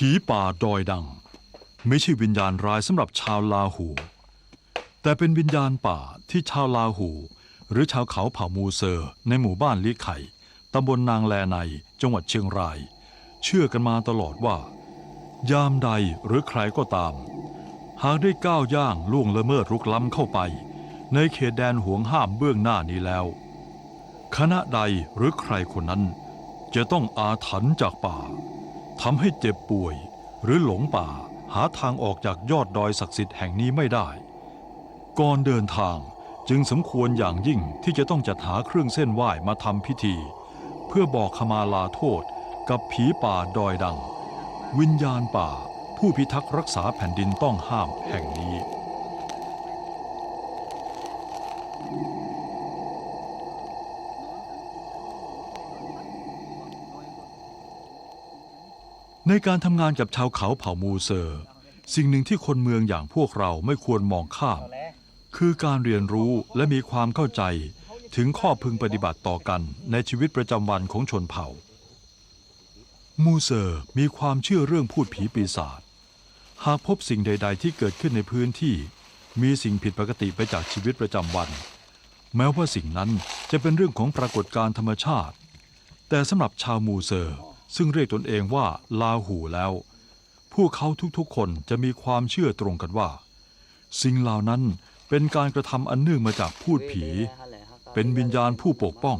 ผีป่าดอยดัง ไม่ใช่วิญญาณร้ายสำหรับชาวลาหู แต่เป็นวิญญาณป่าที่ชาวลาหู หรือชาวเขาเผ่ามูเซอร์ ในหมู่บ้านลิไข่ตำบลนางแลในจังหวัดเชียงราย เชื่อกันมาตลอดว่า ยามใดหรือใครก็ตาม หากได้ก้าวย่างล่วงละเมิดรุกล้ำเข้าไป ในเขตแดนห่วงห้ามเบื้องหน้านี้แล้ว คณะใดหรือใครคนนั้น จะต้องอาถรรพ์จากป่า ทำให้เจ็บป่วย หรือหลงป่าหาทางออกจากยอดดอยศักดิ์สิทธิ์แห่งนี้ไม่ได้ ก่อนเดินทางจึงสมควรอย่างยิ่งที่จะต้องจัดหาเครื่องเส้นไหว้มาทำพิธี เพื่อบอกขมาลาโทษกับผีป่าดอยดัง วิญญาณป่า ผู้พิทักษ์รักษาแผ่นดินต้องห้ามแห่งนี้ ในการทำงานกับชาวเขาเผ่ามูเซอร์ สิ่งหนึ่งที่คนเมืองอย่างพวกเราไม่ควรมองข้าม คือการเรียนรู้และมีความเข้าใจถึงข้อพึงปฏิบัติต่อกันในชีวิตประจำวันของชนเผ่า มูเซอร์มีความเชื่อเรื่องพูดผีปีศาจหากพบสิ่งใด ๆ ที่เกิดขึ้นในพื้นที่ มีสิ่งผิดปกติไปจากชีวิตประจำวัน แม้ว่าสิ่งนั้นจะเป็นเรื่องของปรากฏการธรรมชาติ แต่สำหรับชาวมูเซอร์ ซึ่งเรียกตนเองว่าลาหูแล้ว พวกเขาทุกๆคนจะมีความเชื่อตรงกันว่า สิ่งเหล่านั้นเป็นการกระทำอันเนื่องมาจากพูดผี เป็นวิญญาณผู้ปกป้อง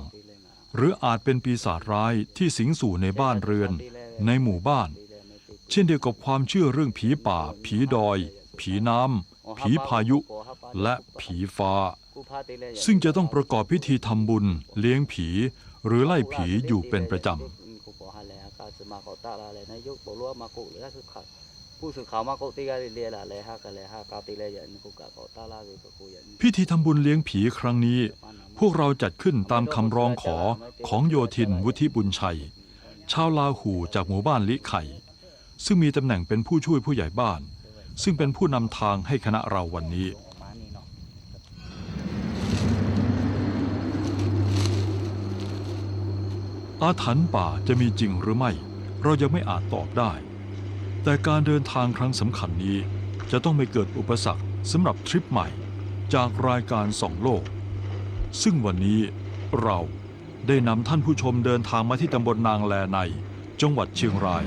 หรืออาจเป็นปีศาจร้ายที่สิงสู่ในบ้านเรือน ในหมู่บ้าน เช่นเดียวกับความเชื่อเรื่องผีป่า ผีดอย ผีน้ำผีพายุ และผีฟ้า ซึ่งจะต้องประกอบพิธีทำบุญ เลี้ยงผี หรือไล่ผีอยู่เป็นประจำ มาเขาตาลเลยนายกบอกว่ามากุหรือสุขาผู้สื่อข่าวมาโกติกาเรียละเลยฮะกันเลยฮะกาติเลยยันกุกะโกตาลากุกะกูยันพิธีทำบุญเลี้ยงผีครั้งนี้ พวกเราจัดขึ้นตามคำร้องขอของโยธินวุฒิบุญชัย ชาวลาหูจากหมู่บ้านลิไข่ ซึ่งมีตำแหน่งเป็นผู้ช่วยผู้ใหญ่บ้าน ซึ่งเป็นผู้นำทางให้คณะเราวันนี้อาถรรพ์ป่าจะมีจริงหรือไม่ เรายังไม่อาจตอบได้ แต่การเดินทางครั้งสำคัญนี้ จะต้องไม่เกิดอุปสรรคสำหรับทริปใหม่จากรายการสองโลก ซึ่งวันนี้เราได้นำท่านผู้ชมเดินทางมาที่ตำบลนางแลใน จังหวัดเชียงราย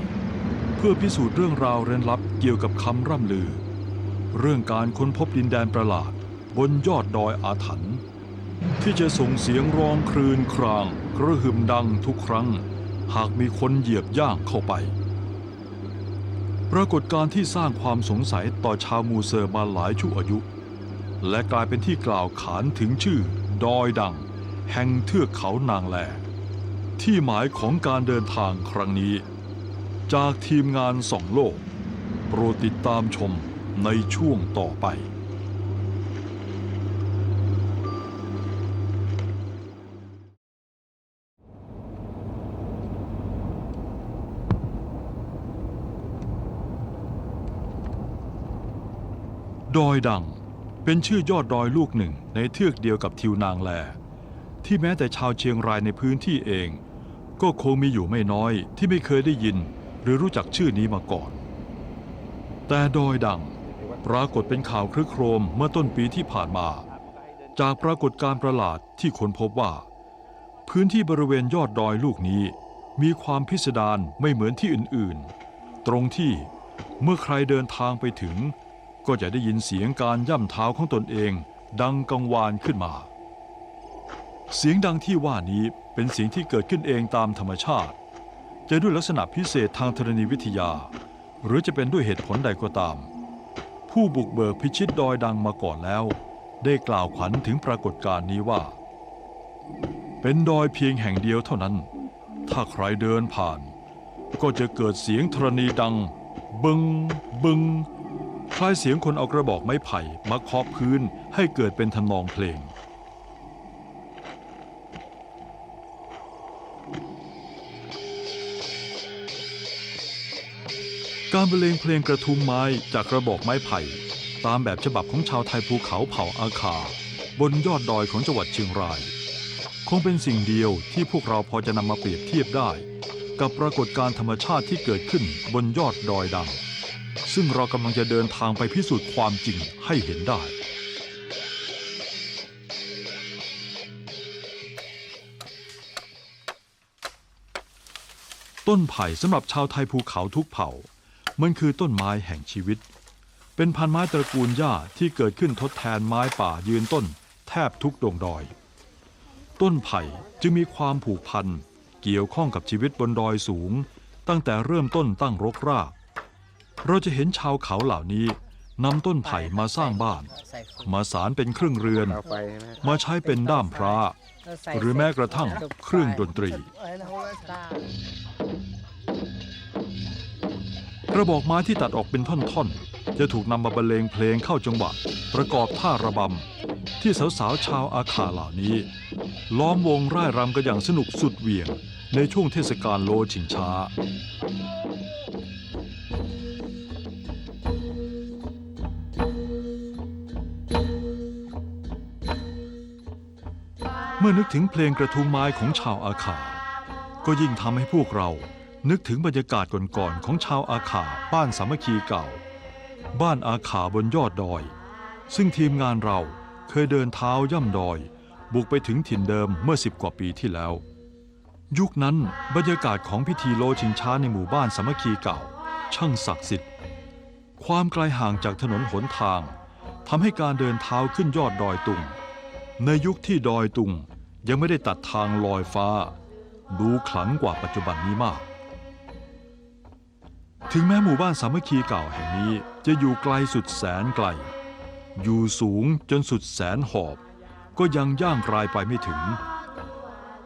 เพื่อพิสูจน์เรื่องราวเร้นลับเกี่ยวกับคำร่ำลือ เรื่องการค้นพบดินแดนประหลาดบนยอดดอยอาถรรพ์ที่จะส่งเสียงร้องครืนครางกระหึ่มดังทุกครั้ง หากมีคนเหยียบย่างเข้าไป ปรากฏการณ์ที่สร้างความสงสัยต่อชาวมูเซอร์มาหลายชั่วอายุ และกลายเป็นที่กล่าวขานถึงชื่อ ดอยดัง แห่งเทือกเขานางแล ที่หมายของการเดินทางครั้งนี้ จากทีมงานสองโลก โปรดติดตามชมในช่วงต่อไป ดอยดัง เป็นชื่อยอดดอยลูกหนึ่งในเทือกเดียวกับทิวนางแล ที่แม้แต่ชาวเชียงรายในพื้นที่เอง ก็คงมีอยู่ไม่น้อยที่ไม่เคยได้ยินหรือรู้จักชื่อนี้มาก่อน แต่ดอยดัง ปรากฏเป็นข่าวครึกโครมเมื่อต้นปีที่ผ่านมา จากปรากฏการประหลาดที่ค้นพบว่า พื้นที่บริเวณยอดดอยลูกนี้ มีความพิสดารไม่เหมือนที่อื่นๆ ตรงที่เมื่อใครเดินทางไปถึง ก็จะได้ยินเสียงการย่ำเท้าของตนเอง ดังกังวานขึ้นมา เสียงดังที่ว่านี้เป็นเสียงที่เกิดขึ้นเองตามธรรมชาติ จะด้วยลักษณะพิเศษทางธรณีวิทยา หรือจะเป็นด้วยเหตุผลใดก็ตาม ผู้บุกเบิกพิชิตดอยดังมาก่อนแล้ว ได้กล่าวขวัญถึงปรากฏการณ์นี้ว่า เป็นดอยเพียงแห่งเดียวเท่านั้น ถ้าใครเดินผ่าน ก็จะเกิดเสียงธรณีดัง บึงบึง คล้ายเสียงคนเอากระบอกไม้ไผ่มาเคาะพื้นให้เกิดเป็นทำนองเพลง การบรรเลงเพลงกระทุ้งไม้จากกระบอกไม้ไผ่ ตามแบบฉบับของชาวไทยภูเขาเผ่าอาคา บนยอดดอยของจังหวัดเชียงราย คงเป็นสิ่งเดียวที่พวกเราพอจะนำมาเปรียบเทียบได้ กับปรากฏการณ์ธรรมชาติที่เกิดขึ้นบนยอดดอยดัง ซึ่งเรากำลังจะเดินทางไปพิสูจน์ความจริงให้เห็นได้ ต้นไผ่สำหรับชาวไทยภูเขาทุกเผ่า มันคือต้นไม้แห่งชีวิต เป็นพันไม้ตระกูลหญ้าที่เกิดขึ้นทดแทนไม้ป่ายืนต้น แทบทุกดงดอย ต้นไผ่จึงมีความผูกพันเกี่ยวข้องกับชีวิตบนดอยสูง ตั้งแต่เริ่มต้นตั้งรกราก เราจะเห็นชาวเขาเหล่านี้นำต้นไผ่มาสร้างบ้าน มาสารเป็นเครื่องเรือนมมาใช้เป็นด้ามพระ หรือแม้กระทั่งเครื่องดนตรี กระบอกไม้ที่ตัดออกเป็นท่อนๆ จะถูกนำมาบรรเลงเพลงเข้าจังหวะ ประกอบท่าระบำ ที่สาวๆชาวอาคาเหล่านี้ ล้อมวงร่ายรำกันอย่างสนุกสุดเหวี่ยง ในช่วงเทศกาลโลชิงช้า ถึงเพลงกระทุ้งไม้ของชาวอาคาก็ยิ่งทำให้พวกเรานึกถึงบรรยากาศก่อนๆของชาวอาขาบ้านสามัคคีเก่า บ้านอาขาบนยอดดอย ซึ่งทีมงานเราเคยเดินเท้าย่ำดอย บุกไปถึงถิ่นเดิมเมื่อสิบกว่าปีที่แล้ว ยุคนั้นบรรยากาศของพิธีโลชิงช้าในหมู่บ้านสามัคคีเก่า ช่างศักดิ์สิทธิ์ ความไกลห่างจากถนนหนทางทำให้การเดินเท้าขึ้นยอดดอยตุง ในยุคที่ดอยตุง ยังไม่ได้ตัดทางลอยฟ้า ดูขลังกว่าปัจจุบันนี้มาก ถึงแม้หมู่บ้านสามัคคีเก่าแห่งนี้จะอยู่ไกลสุดแสนไกล อยู่สูงจนสุดแสนหอบ ก็ยังย่างกลายไปไม่ถึง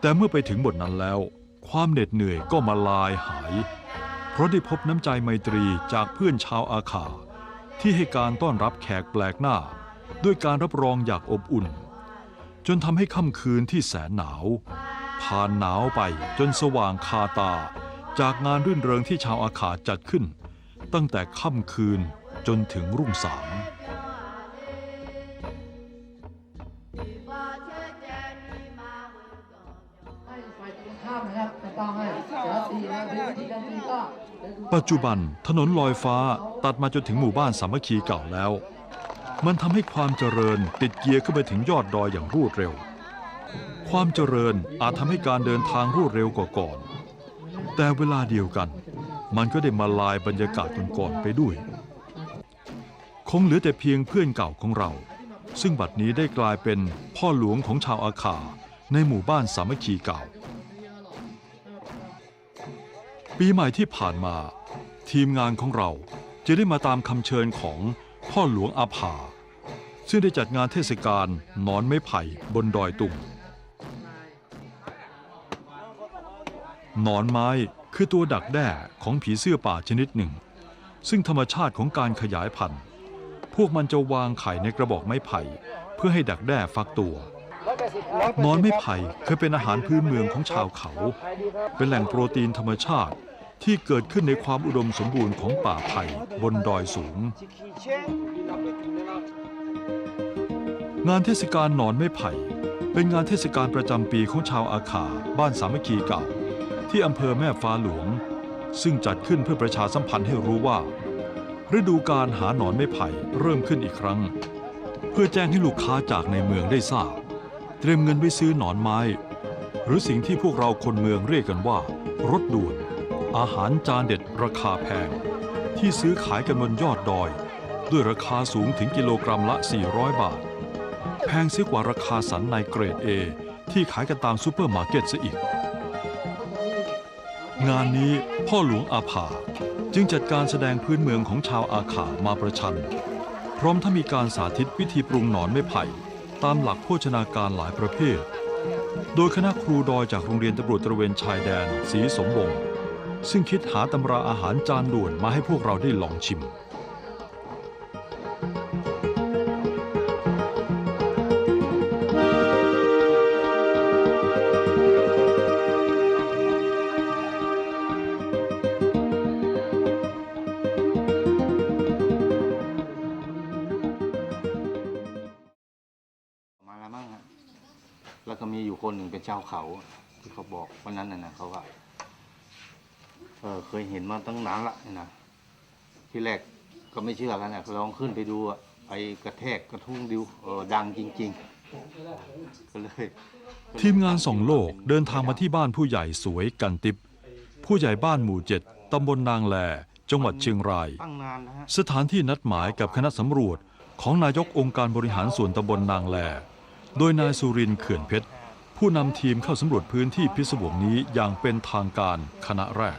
แต่เมื่อไปถึงบทนั้นแล้ว ความเหน็ดเหนื่อยก็มาลายหาย เพราะได้พบน้ำใจไมตรีจากเพื่อนชาวอาขาที่ให้การต้อนรับแขกแปลกหน้า ด้วยการรับรองอย่างอบอุ่น จนทำให้ค่ำคืนที่แสนหนาว ผ่านหนาวไปจนสว่างคาตา จากงานรื่นเริงที่ชาวอาขาจัดขึ้น ตั้งแต่ค่ำคืนจนถึงรุ่งสางให้ฝ่ายตรงข้ามนะครับไม่ต้องให้เดี๋ยวตีนะวิธีการตีก็ปัจจุบันถนนลอยฟ้าตัดมาจนถึงหมู่บ้านสามัคคีเก่าแล้ว มันทำให้ความเจริญติดเกียร์ขึ้นไปถึงยอดดอยอย่างรวดเร็ว ความเจริญอาจทำให้การเดินทางรวดเร็วกว่าก่อน แต่เวลาเดียวกัน มันก็ได้มาลายบรรยากาศก่อนๆไปด้วย คงเหลือแต่เพียงเพื่อนเก่าของเรา ซึ่งบัดนี้ได้กลายเป็นพ่อหลวงของชาวอาคาในหมู่บ้านสามัคคีเก่า ปีใหม่ที่ผ่านมา ทีมงานของเราจะได้มาตามคำเชิญของพ่อหลวงอาภา ซึ่งได้จัดงานเทศกาลนอนไม้ไผ่บนดอยตุงนอนไม้คือตัวดักแด้ของผีเสื้อป่าชนิดหนึ่ง ซึ่งธรรมชาติของการขยายพันธุ์ พวกมันจะวางไข่ในกระบอกไม้ไผ่ เพื่อให้ดักแด้ฟักตัวนอนไม้ไผ่เคยเป็นอาหารพื้นเมืองของชาวเขา เป็นแหล่งโปรตีนธรรมชาติที่เกิดขึ้นในความอุดมสมบูรณ์ของป่าไผ่บนดอยสูง งานเทศกาลหนอนไม้ไผ่ เป็นงานเทศกาลประจำปีของชาวอาขาบ้านสามัคคีเก่า ที่อำเภอแม่ฟ้าหลวง ซึ่งจัดขึ้นเพื่อประชาสัมพันธ์ให้รู้ว่า ฤดูการหาหนอนไม้ไผ่เริ่มขึ้นอีกครั้ง เพื่อแจ้งให้ลูกค้าจากในเมืองได้ทราบ เตรียมเงินไว้ซื้อหนอนไม้ หรือสิ่งที่พวกเราคนเมืองเรียกกันว่ารถด่วน อาหารจานเด็ดราคาแพง ที่ซื้อขายกันบนยอดดอย ด้วยราคาสูงถึงกิโลกรัมละ 400 บาท งเสียกว่าราคาสันในเกรด A ที่ขายกันตามซูเปอร์มาร์เก็ตซะอีก งานนี้พ่อหลวงอาภาจึงจัดการแสดงพื้นเมืองของชาวอาขามาประชัน พร้อมทั้งมีการสาธิตวิธีปรุงหนอนไม้ไผ่ ตามหลักโภชนาการหลายประเภท โดยคณะครูดอยจากโรงเรียนตำรวจตระเวนชายแดนสีสมวงศ์ซึ่งคิดหาตำราอาหารจานด่วนมาให้พวกเราได้ลองชิม มีอยู่คนหนึ่งเป็นชาวเขา ที่เขาบอกวันนั้นน่ะนะเขาว่า เออเคยเห็นมาตั้งนานละนะที่แรกก็ไม่เชื่อกันนะลองขึ้นไปดูอะไปกระแทกกระทุ้งดิวเออดังจริงๆก็เลยทีมงานส่องโลกเดินทางมาที่บ้านผู้ใหญ่สวยกันติบผู้ใหญ่บ้านหมู่เจ็ดตำบลนางแล จังหวัดเชียงราย ตั้งนานนะฮะสถานที่นัดหมายกับคณะสำรวจของนายกองค์การบริหารส่วนตำบลนางแล โดยนายสุรินทร์เขื่อนเพชร ผู้นำทีมเข้าสำรวจพื้นที่พิศวงนี้อย่างเป็นทางการคณะแรก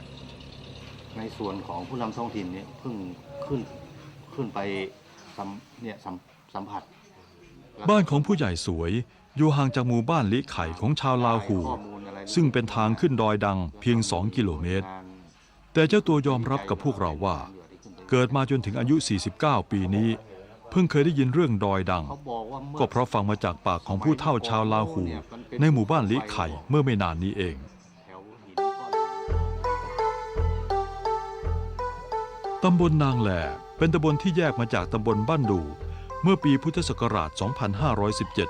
ในส่วนของผู้นำท้องถิ่นเนี่ยเพิ่งขึ้นขึ้นไปสัมเนี่ยสัมสัมผัสบ้านของผู้ใหญ่สวยอยู่ห่างจากหมู่บ้านลิไข่ของชาวลาหูข้อมูลอะไรซึ่งเป็นทางขึ้นดอยดังเพียง2กิโลเมตร แต่เจ้าตัวยอมรับกับพวกเราว่า เกิดมาจนถึงอายุ 49 ปีนี้เพิ่งเคยได้ยินเรื่องดอยดังเขาบอกว่ามื่อก็เพราะฟังมาจากปากของผู้เฒ่าชาวลาหู ในหมู่บ้านลิไข่เมื่อไม่นานนี้เองแถวหินก้อนตำบลนางแหล่เป็นตำบลที่แยกมาจากตำบลบ้านดูเมื่อปีพุทธศักราช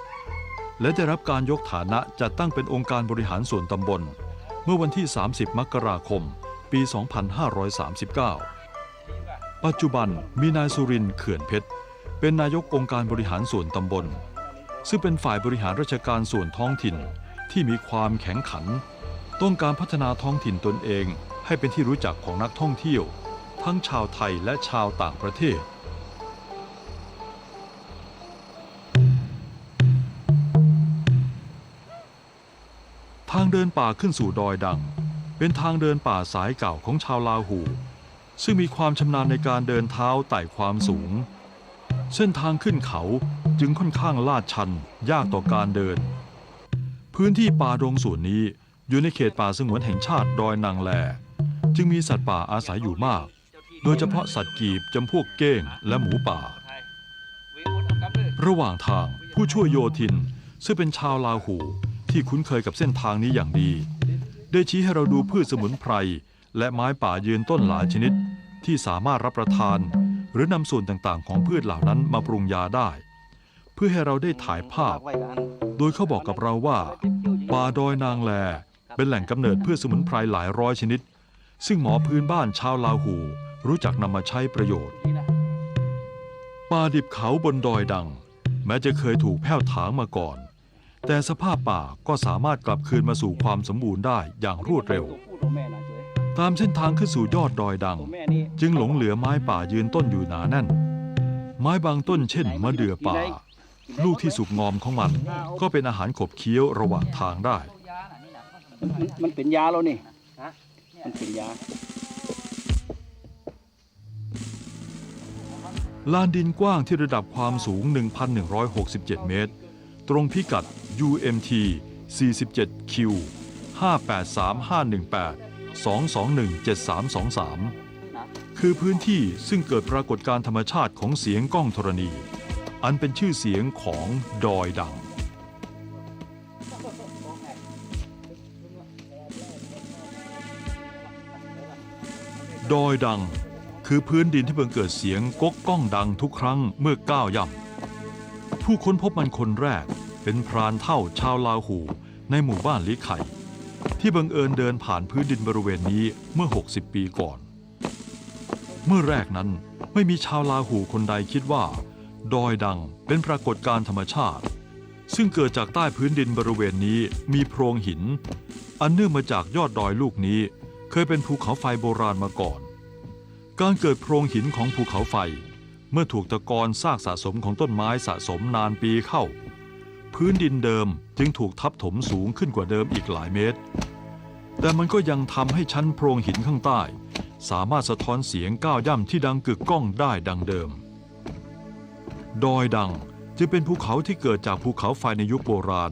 2517 และได้รับการยกฐานะจัดตั้งเป็นองค์การบริหารส่วนตำบล เมื่อวันที่ 30 มกราคม ปี 2539 ปัจจุบันมีนายสุรินทร์เขื่อนเพชร เป็นนายกองค์การบริหารส่วนตำบล ซึ่งเป็นฝ่ายบริหารราชการส่วนท้องถิ่นที่มีความแข็งขัน ต้องการพัฒนาท้องถิ่นตนเองให้เป็นที่รู้จักของนักท่องเที่ยว ทั้งชาวไทยและชาวต่างประเทศ ทางเดินป่าขึ้นสู่ดอยดัง เป็นทางเดินป่าสายเก่าของชาวลาหู ซึ่งมีความชำนาญในการเดินเท้าไต่ความสูง เส้นทางขึ้นเขาจึงค่อนข้างลาดชันยากต่อการเดิน พื้นที่ป่าดงส่วนนี้อยู่ในเขตป่าสงวนแห่งชาติดอยนางแล จึงมีสัตว์ป่าอาศัยอยู่มาก โดยเฉพาะสัตว์กีบจำพวกเก้งและหมูป่า ระหว่างทางผู้ช่วยโยธิน ซึ่งเป็นชาวลาหูที่คุ้นเคยกับเส้นทางนี้อย่างดี ได้ชี้ให้เราดูพืชสมุนไพรและไม้ป่ายืนต้นหลายชนิดที่สามารถรับประทาน หรือนำส่วนต่างๆ ของพืชเหล่านั้นมาปรุงยาได้ เพื่อให้เราได้ถ่ายภาพ โดยเขาบอกกับเราว่าป่าดอยนางแล เป็นแหล่งกำเนิดพืชสมุนไพรหลายร้อยชนิด ซึ่งหมอพื้นบ้านชาวลาหู รู้จักนำมาใช้ประโยชน์ป่าดิบเขาบนดอยดัง แม้จะเคยถูกแผ้วถางมาก่อน แต่สภาพป่าก็สามารถกลับคืนมาสู่ความสมบูรณ์ได้อย่างรวดเร็ว ตามเส้นทางขึ้นสู่ยอดดอยดัง จึงหลงเหลือไม้ป่ายืนต้นอยู่หนาแน่น ไม้บางต้นเช่นมะเดื่อป่า ลูกที่สุกงอมของมัน ก็เป็นอาหารขบเคี้ยวระหว่างทางได้ มันมันเป็นยาแล้วนี่มันเป็นยาลานดินกว้างที่ระดับความสูง 1,167 เมตร ตรงพิกัด UMT 47Q 583518 221 7323 คือพื้นที่ซึ่งเกิดปรากฏการณ์ธรรมชาติของเสียงก้องธรณี อันเป็นชื่อเสียงของดอยดัง ดอยดังคือพื้นดินที่เพิ่งเกิดเสียงก๊กก้องดังทุกครั้งเมื่อก้าวย่ำผู้ค้นพบมันคนแรกเป็นพรานเท่าชาวลาหูในหมู่บ้านลิไข่ ที่บังเอิญเดินผ่านพื้นดินบริเวณนี้เมื่อ 60 ปีก่อน เมื่อแรกนั้นไม่มีชาวลาหูคนใดคิดว่า ดอยดังเป็นปรากฏการธรรมชาติ ซึ่งเกิดจากใต้พื้นดินบริเวณนี้มีโพรงหิน อันเนื่องมาจากยอดดอยลูกนี้ เคยเป็นภูเขาไฟโบราณมาก่อน การเกิดโพรงหินของภูเขาไฟ เมื่อถูกตะกอนซากสะสมของต้นไม้สะสมนานปีเข้า พื้นดินเดิมจึงถูกทับถมสูงขึ้นกว่าเดิมอีกหลายเมตร แต่มันก็ยังทำให้ชั้นโพรงหินข้างใต้ สามารถสะท้อนเสียงก้าวย่ำที่ดังกึกก้องได้ดังเดิม ดอยดังจึงเป็นภูเขาที่เกิดจากภูเขาไฟในยุคโบราณ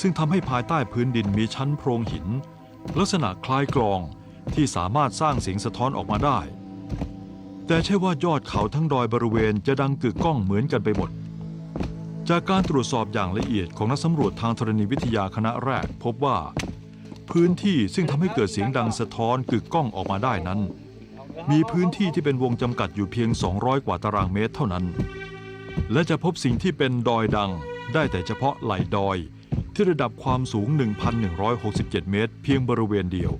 ซึ่งทำให้ภายใต้พื้นดินมีชั้นโพรงหิน ลักษณะคล้ายกลองที่สามารถสร้างเสียงสะท้อนออกมาได้ แต่ใช่ว่ายอดเขาทั้งดอยบริเวณจะดังกึกก้องเหมือนกันไปหมด จากการตรวจสอบอย่างละเอียดของนักสำรวจทางธรณีวิทยาคณะแรก พบว่า พื้นที่ซึ่งทำให้เกิดเสียงดังสะท้อนกึกก้องออกมาได้นั้น มีพื้นที่ที่เป็นวงจำกัดอยู่เพียง 200 กว่าตารางเมตรเท่านั้น และจะพบสิ่งที่เป็นดอยดังได้แต่เฉพาะไหล่ดอย ที่ระดับความสูง 1,167 เมตร เพียงบริเวณเดียว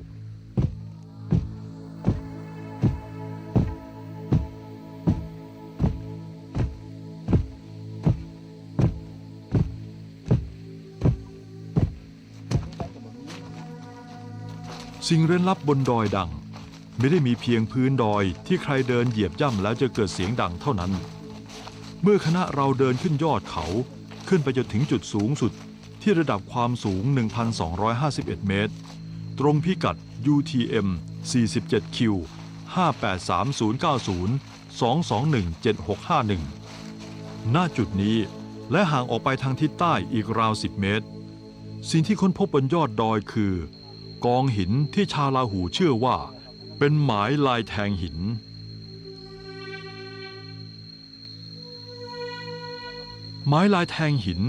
สิ่งเร้นลับบนดอยดัง ไม่ได้มีเพียงพื้นดอยที่ใครเดินเหยียบย่ำแล้วจะเกิดเสียงดังเท่านั้น เมื่อคณะเราเดินขึ้นยอดเขาขึ้นไปจนถึงจุดสูงสุดที่ระดับความสูง 1,251 เมตร ตรงพิกัด UTM 47Q 5830902217651ณจุดนี้และห่างออกไปทางทิศใต้อีกราว 10 เมตร สิ่งที่ค้นพบบนยอดดอยคือ กองหินที่ชาลาหูเชื่อว่า เป็นหมายลายแทงหินไม้ลายแทงหิน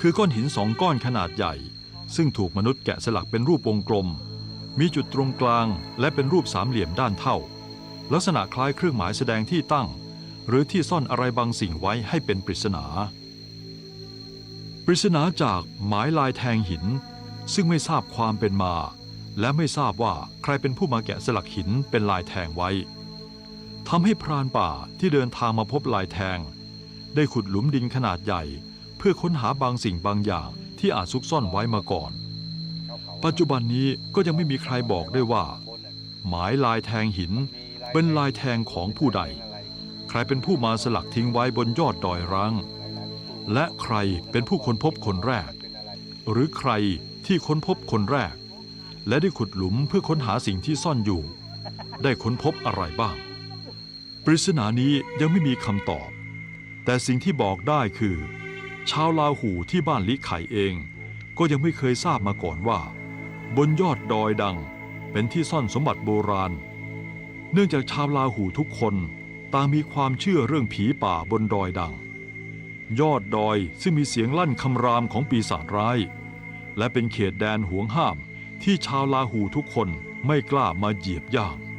คือก้อนหินสองก้อนขนาดใหญ่ ซึ่งถูกมนุษย์แกะสลักเป็นรูปวงกลม มีจุดตรงกลางและเป็นรูปสามเหลี่ยมด้านเท่า ลักษณะคล้ายเครื่องหมายแสดงที่ตั้ง หรือที่ซ่อนอะไรบางสิ่งไว้ให้เป็นปริศนาปริศนาจากหมายลายแทงหิน ซึ่งไม่ทราบความเป็นมา และไม่ทราบว่าใครเป็นผู้มาแกะสลักหินเป็นลายแทงไว้ทำให้พรานป่าที่เดินทางมาพบลายแทง ได้ขุดหลุมดินขนาดใหญ่ เพื่อค้นหาบางสิ่งบางอย่างที่อาจซุกซ่อนไว้มาก่อน ปัจจุบันนี้ก็ยังไม่มีใครบอกได้ว่า หมายลายแทงหินเป็นลายแทงของผู้ใด ใครเป็นผู้มาสลักทิ้งไว้บนยอดดอยร้าง และใครเป็นผู้ค้นพบคนแรก หรือใครที่ค้นพบคนแรก และได้ขุดหลุมเพื่อค้นหาสิ่งที่ซ่อนอยู่ ได้ค้นพบอะไรบ้าง ปริศนานี้ยังไม่มีคำตอบ แต่สิ่งที่บอกได้คือ ชาวลาหูที่บ้านลิไข่เอง ก็ยังไม่เคยทราบมาก่อนว่า บนยอดดอยดังเป็นที่ซ่อนสมบัติโบราณ เนื่องจากชาวลาหูทุกคนต่างมีความเชื่อเรื่องผีป่าบนดอยดัง ยอดดอยซึ่งมีเสียงลั่นคำรามของปีศาจร้าย และเป็นเขตแดนห่วงห้าม ที่ชาวลาหูทุกคนไม่กล้ามาเหยียบย่าง